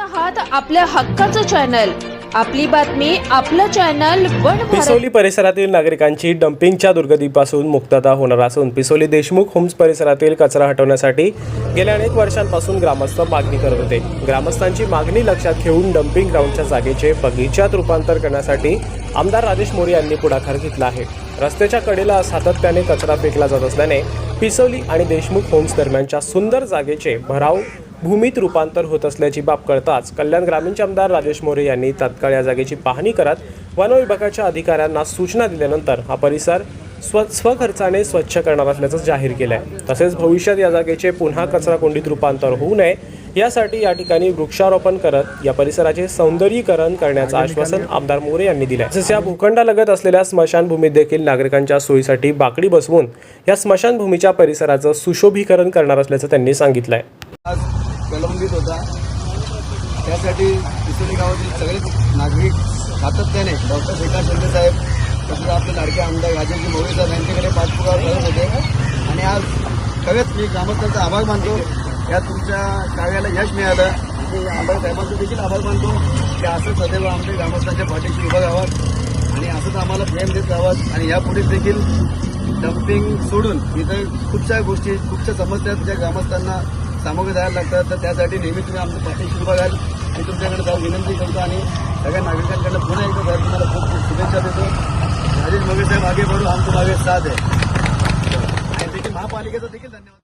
आहात आपल्या हक्काचं चॅनल. आपली बातमी आपलं चॅनल वन भारत. पिसोली परिसरातील नागरिकांची डम्पिंगच्या दुर्गतीपासून मुक्तता होणार असून पिसोली देशमुख होम्स परिसरातील कचरा हटवण्यासाठी गेल्या अनेक वर्षांपासून ग्रामस्थ मागणी करत होते. ग्रामस्थांची मागणी लक्षात घेऊन डम्पिंग ग्राउंडच्या जागेचे बगीच्यात रूपांतर करण्यासाठी आमदार राजेश मोरे यांनी पुढाकार घेतला आहे. रस्त्याच्या कडेला सातत्याने कचरा फेकला जात असल्याने पिसोली आणि देशमुख होम्स दरम्यानच्या सुंदर जागेचे भराव भूमीत रूपांतर होत असल्याची बाब कळताच कल्याण ग्रामीणचे आमदार राजेश मोरे यांनी तात्काळ या जागेची पाहणी करत वन विभागाच्या अधिकाऱ्यांना सूचना दिल्यानंतर हा परिसर स्व स्वखर्चाने स्वच्छ करणार असल्याचं जाहीर केलं आहे तसेच भविष्यात या जागेचे पुन्हा कचरा कोंडीत रूपांतर होऊ नये यासाठी या ठिकाणी वृक्षारोपण करत या परिसराचे सौंदर्यीकरण करण्याचं आश्वासन आमदार मोरे यांनी दिलं आहे तसेच या भूखंडालगत असलेल्या स्मशानभूमीत देखील नागरिकांच्या सोयीसाठी बाकडी बसवून या स्मशानभूमीच्या परिसराचं सुशोभीकरण करणार असल्याचं त्यांनी सांगितलं आहे प्रलंबित होता. त्यासाठी पिसोली गावातील सगळेच नागरिक सातत्याने डॉक्टर शेखर शिंदे साहेब तसेच आपले लाडके आमदार राजेशजी मोरे साहेब यांच्याकडे पाठपुरावा करत होते. आणि आज खरंच मी ग्रामस्थांचा आभार मानतो. या तुमच्या कार्याला यश मिळालं. आणि आमदार साहेबांचा देखील आभार मानतो. की असंच सदैव आमच्या ग्रामस्थांच्या पाठीशी उभं राहावं. आणि असंच आम्हाला प्रेम देत राहावं. आणि यापुढे देखील डम्पिंग सोडून इतर खूपशा गोष्टी खूपशा समस्या ज्या ग्रामस्थांना सामोरे जायला लागतात तर त्यासाठी नेहमी तुम्ही आमचं पाठीशी बघाल. राहाल तुमच्याकडे जाऊन विनंती करतो आणि सगळ्या नागरिकांकडे पुन्हा एकदा साहेब तुम्हाला खूप खूप शुभेच्छा देतो. राजेश मोगे साहेब आगे बढू आमचं मागे साथ आहे. महापालिकेचा देखील धन्यवाद.